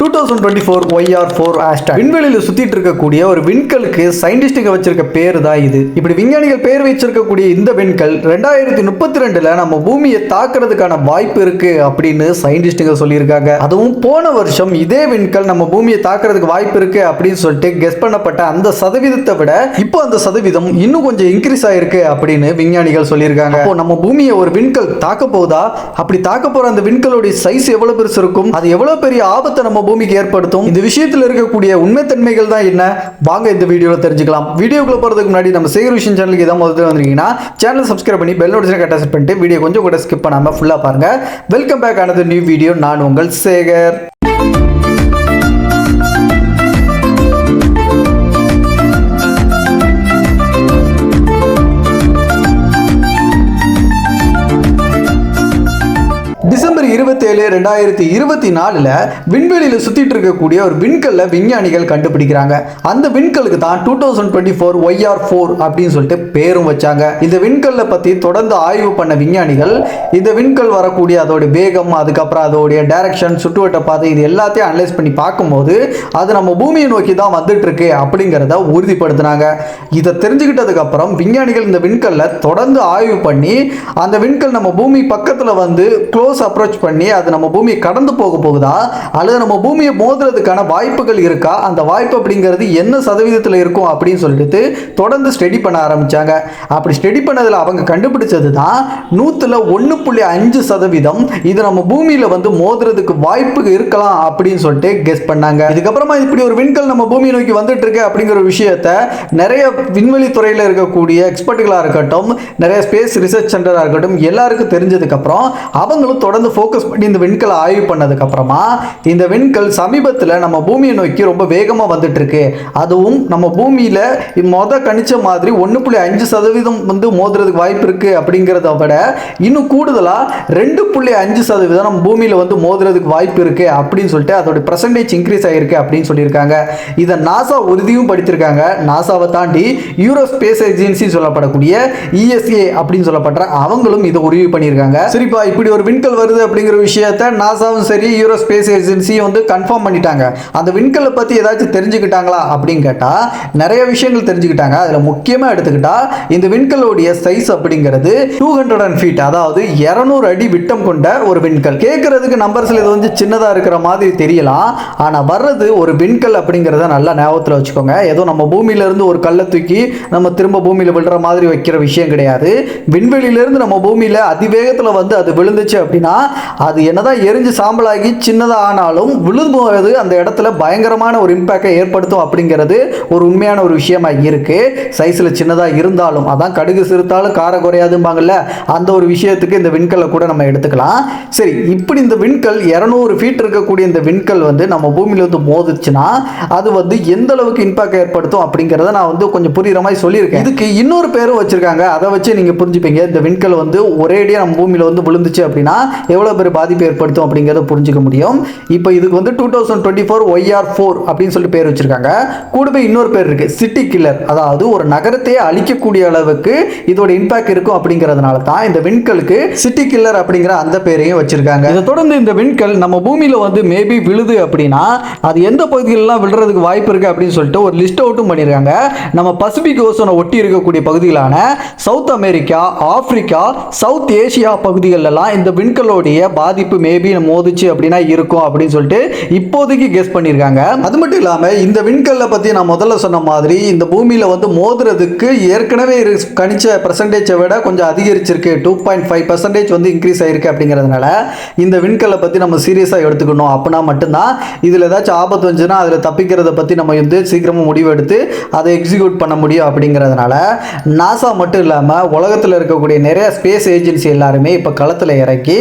Two thousand twenty four YR four Asta விண்வெளியில் சுத்திட்டு இருக்கக்கூடிய ஒரு விண்கலுக்கு சயின்டிஸ்டுங்க வச்சிருக்க பேர் தான் இது? இப்படி விஞ்ஞானிகள் பேர் வச்சிருக்கக்கூடிய இந்த விண்கல் ரெண்டாயிரத்தி முப்பத்தி ரெண்டுல நம்ம பூமியை தாக்குறதுக்கான வாய்ப்பு இருக்கு அப்படின்னு சயின்டிஸ்டுங்க சொல்லியிருக்காங்க. அதுவும் போன வருஷம் இதே விண்கல் நம்ம பூமியை தாக்குறதுக்கு வாய்ப்பு இருக்கு அப்படின்னு சொல்லிட்டு கெஸ் பண்ணப்பட்ட அந்த சதவீதத்தை விட இப்போ அந்த சதவீதம் இன்னும் கொஞ்சம் இன்க்ரீஸ் ஆயிருக்கு அப்படின்னு விஞ்ஞானிகள் சொல்லியிருக்காங்க. அப்போ நம்ம பூமியை ஒரு விண்கல் தாக்க போகுதா? அப்படி தாக்க போற அந்த விண்கலோட சைஸ் எவ்வளவு பெருசு இருக்கும்? அது எவ்வளவு பெரிய ஆபத்தை நம்ம பூமிக்கு ஏற்படுத்தும். இந்த விஷயத்தில் இருக்கக்கூடிய உண்மைத்தன்மைகள் தான் என்ன? வாங்க இந்த வீடியோவில் தெரிஞ்சுக்கலாம். வீடியோக்குள்ள போறதுக்கு முன்னாடி நம்ம சேகர் விஷயம் சேனலுக்கு எதாவது முதல்ல வந்திருக்கீங்கன்னா சேனல் சப்ஸ்கிரைப் பண்ணி பெல் நோட்டிஃபிகேஷன் கரெக்டாக செட் பண்ணிட்டு வீடியோ கொஞ்சம் கூட ஸ்கிப் பண்ணாம ஃபுல்லாக பாருங்க. வெல்கம் பேக் ஆனது நியூ வீடியோ நான் உங்கள் சேகர். இருபத்தேழு ரெண்டாயிரத்தி இருபத்தி நாலில் விண்வெளியில் சுற்றிட்டு இருக்கக்கூடிய ஒரு விண்கல்ல விஞ்ஞானிகள் கண்டுபிடிக்கிறாங்க. அந்த விண்கலுக்கு தான் two thousand twenty four YR four அப்படின்னு சொல்லிட்டு பேரும் வச்சாங்க. இந்த விண்கல்லை பற்றி தொடர்ந்து ஆய்வு பண்ண விஞ்ஞானிகள் இந்த விண்கல் வரக்கூடிய அதோட வேகம் அதுக்கப்புறம் அதோடைய டைரக்ஷன் சுற்றுவட்ட பாதை இது எல்லாத்தையும் அனலைஸ் பண்ணி பார்க்கும்போது அது நம்ம பூமியை நோக்கி தான் வந்துட்டு இருக்கு அப்படிங்கிறத உறுதிப்படுத்தினாங்க. இதை தெரிஞ்சுக்கிட்டதுக்கு அப்புறம் விஞ்ஞானிகள் இந்த விண்கல்லை தொடர்ந்து ஆய்வு பண்ணி அந்த விண்கல் நம்ம பூமி பக்கத்தில் வந்து க்ளோஸ் அப்ரோச் பண்ணி அது நம்ம பூமியை கடந்து போக போகுதா? அல்லது நம்ம பூமியை மோதுறதுக்கான வாய்ப்புகள் இருக்கா? அந்த வாய்ப்பு அப்படிங்கிறது என்ன சதவீதத்தில் இருக்கும் அப்படின்னு சொல்லிட்டு தொடர்ந்து ஸ்டடி பண்ண ஆரம்பித்தாங்க அப்படி ஸ்டடி பண்ணதில் அவங்க கண்டுபிடிச்சது தான் நூற்றில் ஒன்று புள்ளி அஞ்சு சதவீதம் இது நம்ம பூமியில் வந்து மோதுறதுக்கு வாய்ப்பு இருக்கலாம் அப்படின்னு சொல்லிட்டு கெஸ் பண்ணாங்க. இதுக்கப்புறமா இப்படி ஒரு விண்கல் நம்ம பூமியை நோக்கி வந்துட்டு இருக்கு அப்படிங்கிற ஒரு விஷயத்த நிறைய விண்வெளி துறையில் இருக்கக்கூடிய எக்ஸ்பர்ட்டுகளாக இருக்கட்டும் நிறைய ஸ்பேஸ் ரிசர்ச் சென்டராக இருக்கட்டும் எல்லாருக்கும் தெரிஞ்சதுக்கப்புறம் அவங்களும் தொடர்ந்து ஃபோக்கஸ் பண்ணி இந்த விண்கலை ஆய்வு பண்ணதுக்கு அப்புறமா இந்த விண்கல் சமீபத்தில் நம்ம பூமியை நோக்கி ரொம்ப வேகமாக வந்துட்டு இருக்கு அதுவும் நம்ம பூமியில் மொதல் கணிச்ச மாதிரி ஒன்று புள்ளி அஞ்சு சதவீதம் வந்து மோதுறதுக்கு வாய்ப்பு இருக்கு அப்படிங்கிறத விட இன்னும் கூடுதலாக ரெண்டு புள்ளி அஞ்சு சதவீதம் நம்ம பூமியில் வந்து மோதுறதுக்கு வாய்ப்பு இருக்கு அப்படின்னு சொல்லிட்டு அதோட பர்சன்டேஜ் இன்க்ரீஸ் ஆகிருக்கு அப்படின்னு சொல்லியிருக்காங்க. இதை நாசா உறுதியும் படித்திருக்காங்க. நாசாவை தாண்டி யூரோ ஸ்பேஸ் ஏஜென்சி சொல்லப்படக்கூடிய இஎஸ்ஏ அப்படின்னு சொல்லப்படுற அவங்களும் இதை உறுதி பண்ணியிருக்காங்க. சரிப்பா இப்படி ஒரு விண்கல் வருது அப்படிங்கிற விஷயத்த நாசாவும் சரி யூரோ ஸ்பேஸ் ஏஜென்சியும் வந்து கன்ஃபார்ம் பண்ணிட்டாங்க. அந்த விண்கலை பற்றி ஏதாச்சும் தெரிஞ்சுக்கிட்டாங்களா அப்படின்னு கேட்டால் நிறைய விஷயங்கள் தெரிஞ்சுக்கிட்டாங்க. அதில் முக்கியமாக எடுத்துக்கிட்டால் இந்த விண்கலோடைய சைஸ் அப்படிங்கிறது டூ ஹண்ட்ரட் அண்ட் ஃபீட் அதாவது இரநூறு அடி விட்டம் கொண்ட ஒரு விண்கல். கேட்கறதுக்கு நம்பர்ஸில் இது வந்து சின்னதாக இருக்கிற மாதிரி தெரியலாம். ஆனால் வர்றது ஒரு விண்கல் அப்படிங்கிறத நல்லா ஞாபகத்தில் வச்சுக்கோங்க. ஏதோ நம்ம பூமியிலேருந்து ஒரு கல்லை தூக்கி நம்ம திரும்ப பூமியில் விழுற மாதிரி வைக்கிற விஷயம் கிடையாது. விண்வெளியிலேருந்து நம்ம பூமியில் அதிவேகத்தில் வந்து அது விழுந்துச்சு அப்படின்னா அது என்னதான் எரிஞ்சு சாம்பலாகி சின்னதாக ஆனாலும் விழும்போது அந்த இடத்துல பயங்கரமான ஒரு இம்பேக்டை ஏற்படுத்தும் அப்படிங்கிறது ஒரு உண்மையான ஒரு விஷயமா இருக்கு. சைஸில் சின்னதாக இருந்தாலும் அதான் கடுகு சிறுத்தாலும் கார குறையாதும்பாங்கல்ல அந்த ஒரு விஷயத்துக்கு இந்த விண்கல்லை கூட நம்ம எடுத்துக்கலாம். சரி இப்படி இந்த விண்கல் இரநூறு ஃபீட் இருக்கக்கூடிய இந்த விண்கல் வந்து நம்ம பூமியில் வந்து மோதுச்சுன்னா அது வந்து எந்த அளவுக்கு இம்பாக்ட் ஏற்படுத்தும் அப்படிங்கிறத நான் வந்து கொஞ்சம் புரியுற மாதிரி சொல்லியிருக்கேன். இதுக்கு இன்னொரு பேரும் வச்சிருக்காங்க. அதை வச்சு நீங்கள் புரிஞ்சுப்பீங்க. இந்த விண்கல் வந்து ஒரேடியாக நம்ம பூமியில் வந்து விழுந்துச்சு அப்படின்னா எவ்வளோ பெரிய பாதிப்பு ஏற்படுத்தும் அப்படிங்கிறத புரிஞ்சுக்க முடியும். இப்போ இதுக்கு வந்து two thousand twenty four YR four அப்படின்னு சொல்லிட்டு பேர் வச்சிருக்காங்க. கூடவே இன்னொரு பேர் இருக்கு சிட்டி கில்லர் அதாவது ஒரு நகரத்தையே அழிக்கக்கூடிய அளவுக்கு இதோட இம்பாக்ட் இருக்கும் அப்படிங்கிறதுனால தான் இந்த விண்கலுக்கு சிட்டி கில்லர் அப்படிங்கிற அந்த பேரையும் வச்சிருக்காங்க. இதை தொடர்ந்து இந்த விண்கல் நம்ம பூமியில் வந்து மேபி விழுது அப்படின்னா அது எந்த பகுதிகளெலாம் விழுறதுக்கு வாய்ப்பு இருக்கு அப்படின்னு சொல்லிட்டு ஒரு லிஸ்ட் அவுட்டும் பண்ணியிருக்காங்க நம்ம பசிபிக் ஓசனை ஒட்டி இருக்கக்கூடிய பகுதிகளான South America Africa South Asia பகுதிகளெல்லாம் இந்த விண்கலோடைய பாதிப்பு மேபி மோதிச்சு அப்படின்னா இருக்கும் அப்படின்னு சொல்லிட்டு இப்போதைக்கு கெஸ் பண்ணியிருக்காங்க அது மட்டும் இல்லாமல் இந்த விண்கல்லை பற்றி நான் முதல்ல சொன்ன மாதிரி இந்த பூமியில் வந்து மோதுறதுக்கு ஏற்கனவே கணிச்ச பர்சன்டேஜை விட கொஞ்சம் அதிகரிச்சிருக்கு. டூ பாயிண்ட் ஃபைவ் பர்சன்டேஜ் வந்து இன்க்ரீஸ் ஆயிருக்கு அப்படிங்கிறதுனால இந்த விண்கல்லை பற்றி நம்ம சீரியஸாக எடுத்துக்கணும். அப்படின்னா மட்டும்தான் இதில் ஏதாச்சும் ஆபத்து வந்துச்சுன்னா அதில் தப்பிக்கிறத பற்றி நம்ம வந்து சீக்கிரமாக முடிவெடுத்து அதை எக்ஸிக்யூட் பண்ண முடியும் அப்படிங்கிறதுனால நாசா மட்டும் இல்லாமல் உலகத்தில் இருக்கக்கூடிய நிறைய ஸ்பேஸ் ஏஜென்சி எல்லாருமே இப்போ களத்தில் இறக்கி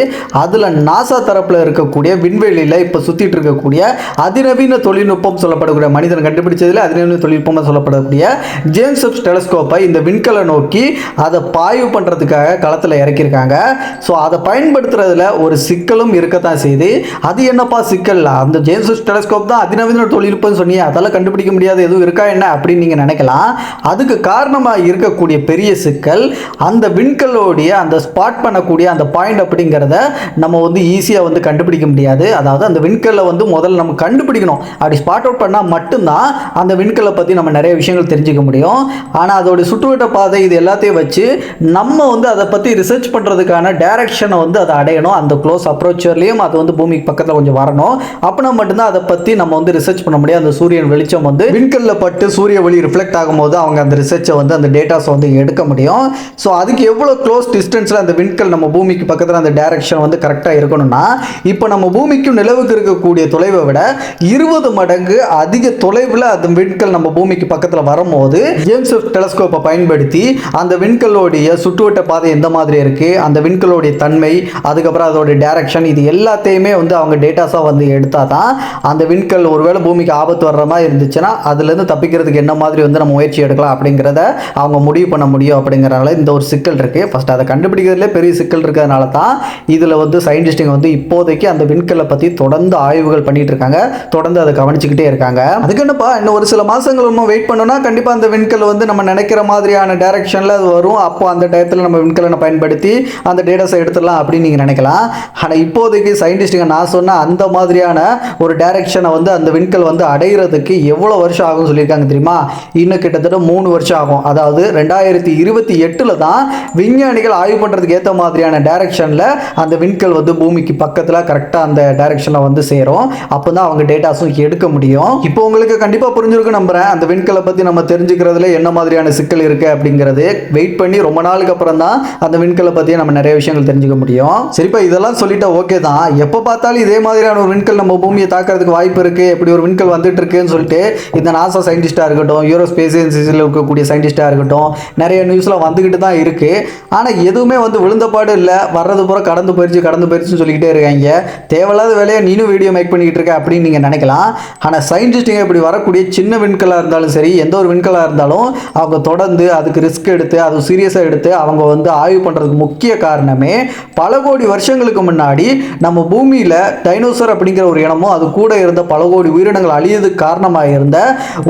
அதில் நாசா தரப்பில் இருக்கக்கூடிய விண்வெளியில் இப்போ சுற்றிட்டு இருக்கக்கூடிய அதிநவீன தொழில்நுட்பம் சொல்லப்படக்கூடிய மனிதன் கண்டுபிடிச்சதில் அதிநவீன தொழில்நுட்பமாக சொல்லப்படக்கூடிய ஜேம்ஸ் வெப் டெலஸ்கோப்பை இந்த விண்கலை நோக்கி அதை பாய்வு பண்ணுறதுக்காக களத்தில் இறக்கியிருக்காங்க. ஸோ அதை பயன்படுத்துறதுல ஒரு சிக்கலும் இருக்கத்தான் செய்யுது அது என்னப்பா சிக்கல்? அந்த ஜேம்ஸ் வெப் டெலஸ்கோப் தான் அதிநவீன தொழில்நுட்பம் சொன்னீங்க அதெல்லாம் கண்டுபிடிக்க முடியாது எதுவும் இருக்கா என்ன அப்படின்னு நீங்கள் நினைக்கலாம். அதுக்கு காரணமாக இருக்கக்கூடிய பெரிய சிக்கல் அந்த விண்கலோடைய அந்த ஸ்பாட் பண்ணக்கூடிய அந்த பாயிண்ட் அப்படிங்கிறத நம்ம வந்து ஈஸியாக வந்து கண்டுபிடிக்க முடியாது. அதாவது அந்த விண்கல்லை வந்து முதல்ல நம்ம கண்டுபிடிக்கணும். அப்படி ஸ்பாட் அவுட் பண்ணால் மட்டும்தான் அந்த விண்கல்லை பற்றி நம்ம நிறைய விஷயங்கள் தெரிஞ்சுக்க முடியும். ஆனால் அதோடய சுற்றுவட்ட பாதை இது எல்லாத்தையும் வச்சு நம்ம வந்து அதை பற்றி ரிசர்ச் பண்ணுறதுக்கான டைரக்ஷனை வந்து அதை அடையணும். அந்த க்ளோஸ் அப்ரோச்சர்லேயும் அது வந்து பூமிக்கு பக்கத்தில் கொஞ்சம் வரணும். அப்படின்னா மட்டும்தான் அதை பற்றி நம்ம வந்து ரிசர்ச் பண்ண முடியும். அந்த சூரியன் வெளிச்சம் வந்து விண்கல்ல பட்டு சூரிய ஒளி ரிஃப்ளெக்ட் ஆகும்போது அவங்க அந்த ரிசர்ச்சை வந்து அந்த டேட்டாஸை வந்து எடுக்க முடியும். ஸோ அதுக்கு எவ்வளோ க்ளோஸ் டிஸ்டன்ஸில் அந்த விண்கல் நம்ம பூமிக்கு பக்கத்தில் அந்த டைரக்ஷன் வந்து கரெக்டாக இருக்கணும்னா இப்போ நம்ம பூமிக்கும் நிலவுக்கு இருக்கக்கூடிய தொலைவை விட இருபது மடங்கு அதிக தொலைவில் அந்த விண்கல் நம்ம பூமிக்கு பக்கத்தில் வரும்போது ஜேம்ஸ் டெலஸ்கோப்பை பயன்படுத்தி அந்த விண்கல்லோடைய சுற்றுவட்ட பாதை எந்த மாதிரி இருக்குது அந்த விண்கல்லோடைய தன்மை அதுக்கப்புறம் அதோடைய டேரக்ஷன் இது எல்லாத்தையுமே வந்து அவங்க டேட்டாஸாக வந்து எடுத்தால் தான் அந்த விண்கல் ஒருவேளை பூமிக்கு ஆபத்து வர்ற மாதிரி இருந்துச்சுன்னா அதுலேருந்து தப்பிக்கிறதுக்கு என்ன மாதிரி வந்து நம்ம முயற்சி எடுக்கலாம் அப்படிங்கிறத அவங்க முடிவு பண்ண முடியும் அப்படிங்கிறனால இந்த ஒரு சிக்கல் இருக்குது ஃபஸ்ட் அதை கண்டுபிடிக்கிறதுலே பெரிய சிக்கல் இருக்கிறதுனால தான் இதில் வந்து சயின்டிஸ்ட்டுங்க வந்து இப்போதைக்கு அந்த விண்கல்லை பற்றி தொடர்ந்து ஆய்வுகள் பண்ணிட்டு இருக்காங்க. தொடர்ந்து அதை கவனிச்சுக்கிட்டே இருக்காங்க. அதுக்கு என்னப்பா இன்னும் ஒரு சில மாதங்கள் இன்னும் வெயிட் பண்ணோம்னா கண்டிப்பாக அந்த விண்கல் வந்து நம்ம நினைக்கிற மாதிரியான டைரக்ஷனில் அது வரும். அப்போ அந்த டயத்தில் நம்ம விண்கலனை பயன்படுத்தி அந்த டேட்டாஸை எடுத்துடலாம் அப்படின்னு நீங்கள் நினைக்கலாம். ஆனால் இப்போதைக்கு சயின்டிஸ்ட்டுங்க நான் சொன்ன அந்த மாதிரியான ஒரு டைரக்ஷனை வந்து அந்த விண்கல் வந்து அடைகிறதுக்கு எவ்வளோ வருஷம் ஆகும்னு சொல்லியிருக்காங்க தெரியுமா? இன்னும் கிட்டத்தட்ட மூணு வருஷம் ஆகும். அதாவது ரெண்டாயிரத்தி இருபத்தி எட்டில் தான் விஞ்ஞானிகள் ஆய்வு பண்ணுறதுக்கு ஏற்ற மாதிரியான டைரக்ஷனில் அந்த விண்கல் வந்து பூமிக்கு பக்கத்தில் கரெக்டாக அந்த டைரக்ஷனில் வந்து சேரும். அப்போ தான் அவங்க டேட்டாஸும் எடுக்க முடியும். இப்போ உங்களுக்கு கண்டிப்பாக புரிஞ்சிருக்கு நம்புகிறேன் அந்த விண்கலை பற்றி நம்ம தெரிஞ்சுக்கிறதுல என்ன மாதிரியான சிக்கல் இருக்குது அப்படிங்கிறது. வெயிட் பண்ணி ரொம்ப நாளுக்கு அப்புறம் தான் அந்த விண்கலை பற்றி நம்ம நிறைய விஷயங்கள் தெரிஞ்சுக்க முடியும். சரிப்பா இதெல்லாம் சொல்லிட்டா ஓகே தான். எப்போ பார்த்தாலும் இதே மாதிரியான ஒரு விண்கல் நம்ம பூமியை தாக்கிறதுக்கு வாய்ப்பு இருக்குது இப்படி ஒரு விண்கல் வந்துட்டு இருக்குன்னு சொல்லிட்டு இந்த நாசா சயின்டிஸ்டாக இருக்கட்டும் யூரோ ஸ்பேஸ் ஏஜென்சிஸில் இருக்கக்கூடிய சயின்டிஸ்டா இருக்கட்டும் நிறைய நியூஸ்லாம் வந்துக்கிட்டு தான் இருக்குது ஆனால் எதுவுமே வந்து விழுந்தபாடு இல்லை. வர்றது பூரா கடந்து போயிடுச்சு கடந்து போயிடுச்சுன்னு சொல்லிக்கிட்டே இருக்காங்க. தேவையில்லாத வேலையை நீனும் வீடியோ மேக் பண்ணிக்கிட்டு இருக்க அப்படின்னு நீங்கள் நினைக்கலாம். ஆனால் சயின்டிஸ்ட்டுங்க இப்படி வரக்கூடிய சின்ன விண்கலாக இருந்தாலும் சரி எந்த ஒரு விண்கலாக இருந்தாலும் அவங்க தொடர்ந்து அதுக்கு ரிஸ்க் எடுத்து அது சீரியஸாக எடுத்து அவங்க வந்து ஆய்வு பண்ணுறதுக்கு முக்கிய காரணமே பல கோடி வருஷங்களுக்கு முன்னாடி நம்ம பூமியில் டைனோசர் அப்படிங்கிற ஒரு இனமும் அது கூட இருந்த பல கோடி உயிரினங்கள் அழியதுக்கு காரணமாக இருந்த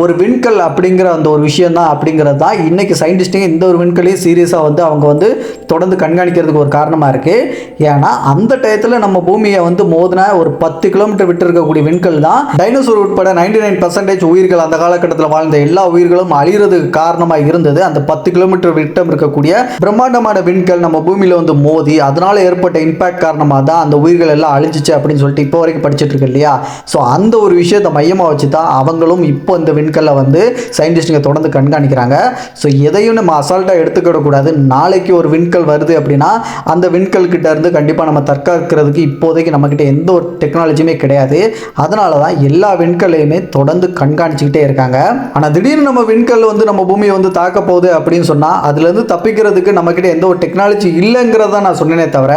ஒரு விண்கல் அப்படிங்கிற அந்த ஒரு விஷயம் தான் அப்படிங்கிறது தான் இன்னைக்கு சயின்டிஸ்ட்டுங்க இந்த ஒரு விண்கலையும் சீரியஸாக வந்து அவங்க வந்து தொடர்ந்து கண்காணிக்கிறதுக்கு ஒரு காரணமாக இருக்குது ஏன்னா அந்த டயத்தில் நம்ம பூமியை வந்து மோதின ஒரு பத்து கிலோமீட்டர் விட்டு இருக்கக்கூடிய விண்கல் தான். டைனோசர் உட்பட நைன்டி நைன் பர்சன்டேஜ் உயிர்கள் அந்த காலகட்டத்தில் வாழ்ந்த எல்லா உயிர்களும் அழிகிறதுக்கு காரணமாக இருந்தது. அந்த பத்து கிலோமீட்டர் விட்டம் இருக்கக்கூடிய பிரம்மாண்டமான விண்கல் நம்ம பூமியில் வந்து மோதி அதனால ஏற்பட்ட இம்பாக்ட் காரணமாக தான் அந்த உயிர்கள் எல்லாம் அழிஞ்சிச்சு அப்படின்னு சொல்லிட்டு இப்போ வரைக்கும் படிச்சுட்டு இருக்கு இல்லையா? ஸோ அந்த ஒரு விஷயத்தை மையமாக வச்சு தான் அவங்களும் இப்போ இந்த விண்கல்லை வந்து சயின்டிஸ்ட்டுங்க தொடர்ந்து கண்காணிக்கிறாங்க. ஸோ எதையும் நம்ம அசால்ட்டாக எடுத்துக்கிடக்கூடாது. நாளைக்கு ஒரு விண்கல் வருது அப்படின்னா அந்த விண்கல் கிட்ட இருந்து கண்டிப்பாக நம்ம தற்காக்கிறதுக்கு இப்போதைக்கு நம்மக்கிட்ட எந்த ஒரு டெக்னாலஜியுமே கிடையாது. அதனால தான் எல்லா விண்கல்லையுமே தொடர்ந்து கண்காணிச்சுக்கிட்டே இருக்காங்க. ஆனால் திடீர்னு நம்ம விண்கல் வந்து நம்ம பூமியை வந்து தாக்க போகுது அப்படின்னு சொன்னால் அதுலேருந்து தப்பிக்கிறதுக்கு நம்மக்கிட்ட எந்த ஒரு டெக்னாலஜி இல்லைங்கிறத நான் சொன்னேனே தவிர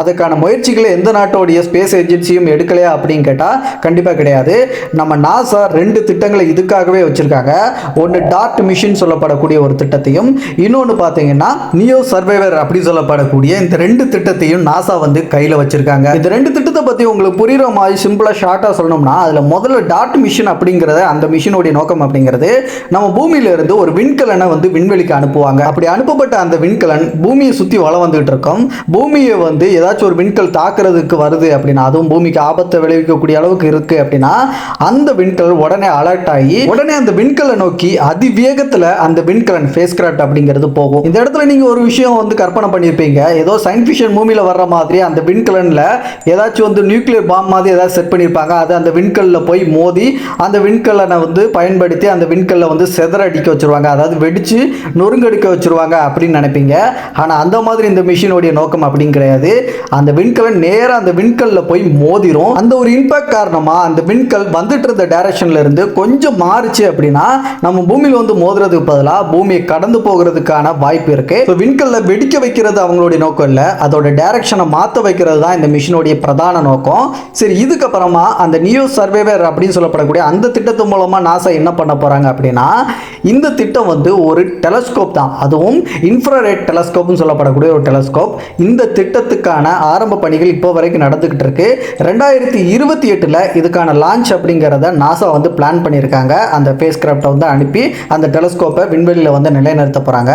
அதுக்கான முயற்சிகளை எந்த நாட்டோடைய ஸ்பேஸ் ஏஜென்சியும் எடுக்கலையா அப்படின்னு கேட்டால் கண்டிப்பாக கிடையாது. நம்ம நாசா ரெண்டு திட்டங்களை இதுக்காகவே வச்சுருக்காங்க. ஒன்று டார்ட் மிஷின் சொல்லப்படக்கூடிய ஒரு திட்டத்தையும் இன்னொன்று பார்த்தீங்கன்னா நியோ சர்வைவர் அப்படின்னு சொல்லப்படக்கூடிய இந்த ரெண்டு திட்டத்தையும் நாசா வந்து கையில் வச்சுருக்காங்க. இந்த ரெண்டு திட்டத்தை பற்றி உங்களுக்கு புரியுற மாதிரி சிம்பிளாக ஷார்ட்டாக சொல்லணும்னா அதில் முதல்ல டாட் மிஷின் அப்படிங்கிறத அந்த மிஷினுடைய நோக்கம் அப்படிங்கிறது நம்ம பூமியில இருந்து ஒரு விண்கலனை வந்து விண்வெளிக்கு அனுப்புவாங்க. அப்படி அனுப்பப்பட்ட அந்த விண்கலன் பூமியை சுற்றி வளம் வந்துகிட்டு இருக்கும். பூமியை வந்து ஏதாச்சும் ஒரு விண்கல் தாக்குறதுக்கு வருது அப்படின்னா அதுவும் பூமிக்கு ஆபத்தை விளைவிக்கக்கூடிய அளவுக்கு இருக்கு அப்படின்னா அந்த விண்கல் உடனே அலர்ட் ஆகி உடனே அந்த விண்கலை நோக்கி அதிவேகத்தில் அந்த விண்கலன் ஃபேஸ் கிராஃப்ட் அப்படிங்கிறது போகும். இந்த இடத்துல நீங்கள் ஒரு விஷயம் வந்து கற்பனை பண்ணியிருப்பீங்க ஏதோ சயின்ஸ் ஃபிக்ஷன் மூவியில் வர்ற மாதிரி அந்த அந்த விண்கலனில் ஏதாச்சும் வந்து நியூக்ளியர் பாம் மாதிரி ஏதாவது செட் பண்ணியிருப்பாங்க அது அந்த விண்கல்லில் போய் மோதி அந்த விண்கலனை வந்து பயன்படுத்தி அந்த விண்கல்லை வந்து செதறடிக்க வச்சிருவாங்க. அதாவது வெடித்து நொறுங்கடிக்க வச்சிருவாங்க அப்படின்னு நினைப்பீங்க. ஆனால் அந்த மாதிரி இந்த மிஷினுடைய நோக்கம் அப்படின்னு கிடையாது. அந்த விண்கலன் நேராக அந்த விண்கல்லில் போய் மோதிரும். அந்த ஒரு இம்பாக்ட் காரணமாக அந்த விண்கல் வந்துட்டு இருந்த டைரக்ஷன்ல இருந்து கொஞ்சம் மாறுச்சு அப்படின்னா நம்ம பூமியில் வந்து மோதுறதுக்கு பதிலாக பூமியை கடந்து போகிறதுக்கான வாய்ப்பு இருக்கு. ஸோ விண்கல்ல வெடிக்க வைக்கிறது அவங்களுடைய நோக்கம் இல்லை. அதோட டைரக்ஷனை மாற்ற வைக்கிறது தான் இந்த மிஷினுடைய பிரதான நோக்கம். சரி இதுக்கப்புறமா அந்த நியூ சர்வேவர் அப்படின்னு சொல்லப்படக்கூடிய அந்த திட்டத்து மூலமாக நாசா என்ன பண்ண போகிறாங்க அப்படின்னா இந்த திட்டம் வந்து ஒரு டெலஸ்கோப் தான். அதுவும் இன்ஃப்ராரெட் டெலஸ்கோப்னு சொல்லப்படக்கூடிய ஒரு டெலஸ்கோப் இந்த திட்டத்துக்கான ஆரம்ப பணிகள் இப்போ வரைக்கும் நடந்துக்கிட்டு இருக்கு. ரெண்டாயிரத்தி இருபத்தி எட்டில் இதுக்கான லான்ச் அப்படிங்கிறத நாசா வந்து பிளான் பண்ணியிருக்காங்க. அந்த ஃபேஸ் கிராஃப்டை வந்து அனுப்பி அந்த டெலஸ்கோப்பை விண்வெளியில் வந்து நிலைநிறுத்த போகிறாங்க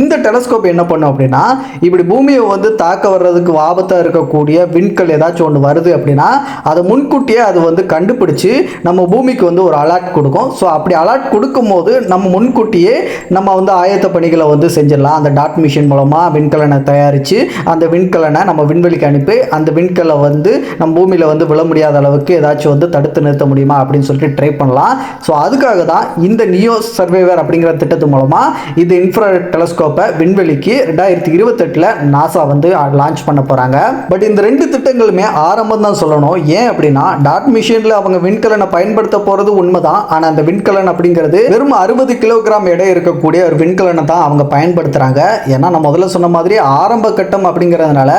இந்த டெலஸ்கோப் என்ன பண்ணும் அப்படின்னா இப்படி பூமியை வந்து தாக்க வர்றதுக்கு ஆபத்தாக இருக்கக்கூடிய விண்கல் ஏதாச்சும் ஒன்று வருது அப்படின்னா அதை முன்கூட்டியே அது வந்து கண்டுபிடிச்சு நம்ம பூமிக்கு வந்து ஒரு அலர்ட் கொடுக்கும். ஸோ அப்படி அலர்ட் கொடுக்கும்போது நம்ம முன்கூட்டியே நம்ம வந்து ஆயத்த பணிகளை வந்து செஞ்சிடலாம். அந்த டாட் மிஷின் மூலமாக விண்கலனை தயாரித்து அந்த விண்கலனை நம்ம விண்வெளிக்கு அனுப்பி அந்த விண்கலை வந்து நம்ம பூமியில் வந்து விழ முடியாத அளவுக்கு ஏதாச்சும் வந்து தடுத்து நிறுத்த முடியுமா அப்படின்னு சொல்லிட்டு ட்ரை பண்ணலாம். ஸோ அதுக்காக தான் இந்த நியோ சர்வேவர் அப்படிங்கிற திட்டத்து மூலமாக இது இன்ஃப்ரா டெலஸ்கோப்பை விண்வெளிக்கு ரெண்டாயிரத்தி இருபத்தெட்டில் நாசா வந்து லான்ச் பண்ண போகிறாங்க பட் இந்த ரெண்டு திட்டங்களுமே ஆரம்பம் தான் சொல்லணும். ஏன் அப்படின்னா டாட் மிஷினில் அவங்க விண்கலனை பயன்படுத்த போகிறது உண்மைதான். ஆனால் அந்த விண்கலன் அப்படிங்கிறது வெறும் அறுபது கிலோகிராம் எடை இருக்கக்கூடிய ஒரு விண்கலனை தான் அவங்க பயன்படுத்துகிறாங்க ஏன்னா நான் முதல்ல சொன்ன மாதிரி ஆரம்ப கட்டம் அப்படிங்கிறதுனால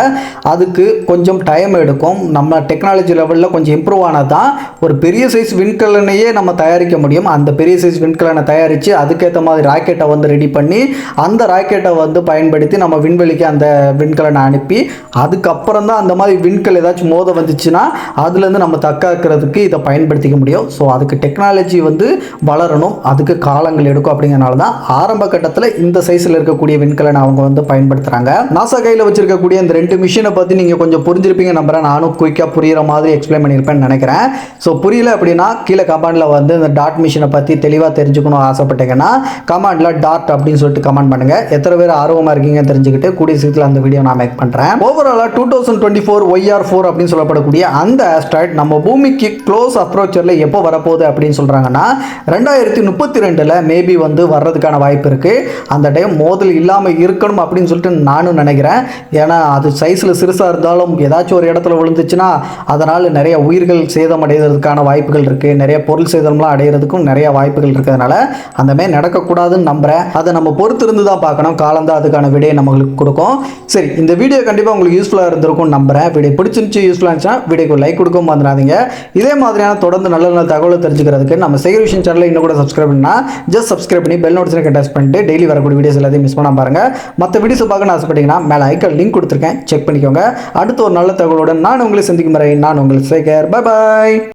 அதுக்கு கொஞ்சம் டைம் எடுக்கும். நம்ம டெக்னாலஜி லெவலில் கொஞ்சம் இம்ப்ரூவ் ஆனால் தான் ஒரு பெரிய சைஸ் விண்கலனையே நம்ம தயாரிக்க முடியும். அந்த பெரிய சைஸ் விண்கலனை தயாரித்து அதுக்கேற்ற மாதிரி ராக்கெட்டை வந்து ரெடி பண்ணி அந்த ராக்கெட்டை வந்து பயன்படுத்தி நம்ம விண்வெளிக்கு அந்த விண்கலனை அனுப்பி அதுக்கப்புறம் அப்புறம் தான் அந்த மாதிரி விண்கல் ஏதாச்சும் மோத வந்துச்சுன்னா அதுலேருந்து நம்ம தக்காக்கிறதுக்கு இதை பயன்படுத்திக்க முடியும். ஸோ அதுக்கு டெக்னாலஜி வந்து வளரணும். அதுக்கு காலங்கள் எடுக்கும் அப்படிங்கிறனால தான் ஆரம்ப கட்டத்தில் இந்த சைஸில் இருக்கக்கூடிய விண்கலனை அவங்க வந்து பயன்படுத்துகிறாங்க நாசா கையில் வச்சிருக்கக்கூடிய இந்த ரெண்டு மிஷினை பற்றி நீங்கள் கொஞ்சம் புரிஞ்சிருப்பீங்க நம்புகிறேன் நானும் குயிக்காக புரிகிற மாதிரி எக்ஸ்பிளைன் பண்ணியிருப்பேன்னு நினைக்கிறேன். ஸோ புரியல அப்படின்னா கீழே கமெண்டில் வந்து இந்த டாட் மிஷினை பற்றி தெளிவாக தெரிஞ்சுக்கணும் ஆசைப்பட்டீங்கன்னா கமெண்டில் டாட் அப்படின்னு சொல்லிட்டு கமெண்ட் பண்ணுங்கள் எத்தனை பேர் ஆர்வமாக இருக்கீங்கன்னு தெரிஞ்சுக்கிட்டு கூடிய சீக்கிரத்தில் அந்த வீடியோ நான் மேக் பண்ணுறேன் ஓவராலாக two thousand twenty four YR four அப்படின்னு சொல்லப்படக்கூடிய அந்த ஆஸ்ட்ராய்ட் நம்ம பூமிக்கு க்ளோஸ் அப்ரோச்சரில் எப்போ வரப்போகுது அப்படின்னு சொல்கிறாங்கன்னா ரெண்டாயிரத்தி முப்பத்தி ரெண்டில் மேபி வந்து வர்றதுக்கான வாய்ப்பு இருக்குது அந்த டைம் மோதல் இல்லாமல் இருக்கணும் அப்படின்னு சொல்லிட்டு நானும் நினைக்கிறேன். ஏன்னா அது சைஸில் சிறுசாக இருந்தாலும் ஏதாச்சும் ஒரு இடத்துல விழுந்துச்சுன்னா அதனால் நிறைய உயிர்கள் சேதம் அடைகிறதுக்கான வாய்ப்புகள் இருக்குது நிறைய பொருள் சேதம்லாம் அடைகிறதுக்கும் நிறைய வாய்ப்புகள் இருக்கிறதுனால அந்தமாதிரி நடக்கக்கூடாதுன்னு நம்புகிறேன் அதை நம்ம பொறுத்து இருந்து தான் பார்க்கணும். காலந்தான் அதுக்கான விடையை நம்மளுக்கு கொடுக்கும். சரி இந்த வீடியோ கண்டிப்பாக உங்களுக்கு யூஸ்ஃபுல்லாக இருந்திருக்கும் நம்புகிறேன் வீடியோ பிடிச்சிருந்துச்சு யூஸ்ஃபுல்லாக இருந்துச்சுன்னா வீடியோக்கு லைக் கொடுக்கவும் மறந்துடாதீங்க. இதே மாதிரியான தொடர்ந்து நல்ல நல்ல தகவலை தெரிஞ்சுக்கிறதுக்கு நம்ம சேகர் விஷயம் சேனலில் இன்னும் கூட சப்ஸ்கிரைப் பண்ணால் ஜஸ்ட் சப்ஸ்கிரைப் பண்ணி பெல் நோட்டிஃபிகேஷன் டச் பண்ணிட்டு டெய்லி வரக்கூடிய வீடியோஸ் எல்லாத்தையும் மிஸ் பண்ணாம பாருங்க. மற்ற வீடியோஸ் பார்க்கணும்னு ஆசைப்பட்டீங்கன்னா மேலே ஐக்கல் லிங்க் கொடுத்துருக்கேன். செக் பண்ணிக்கோங்க. அடுத்த ஒரு நல்ல தகவலுடன் நான் உங்களை சந்திக்கும் வரை நான் உங்களுக்கு சேகர் பை பாய்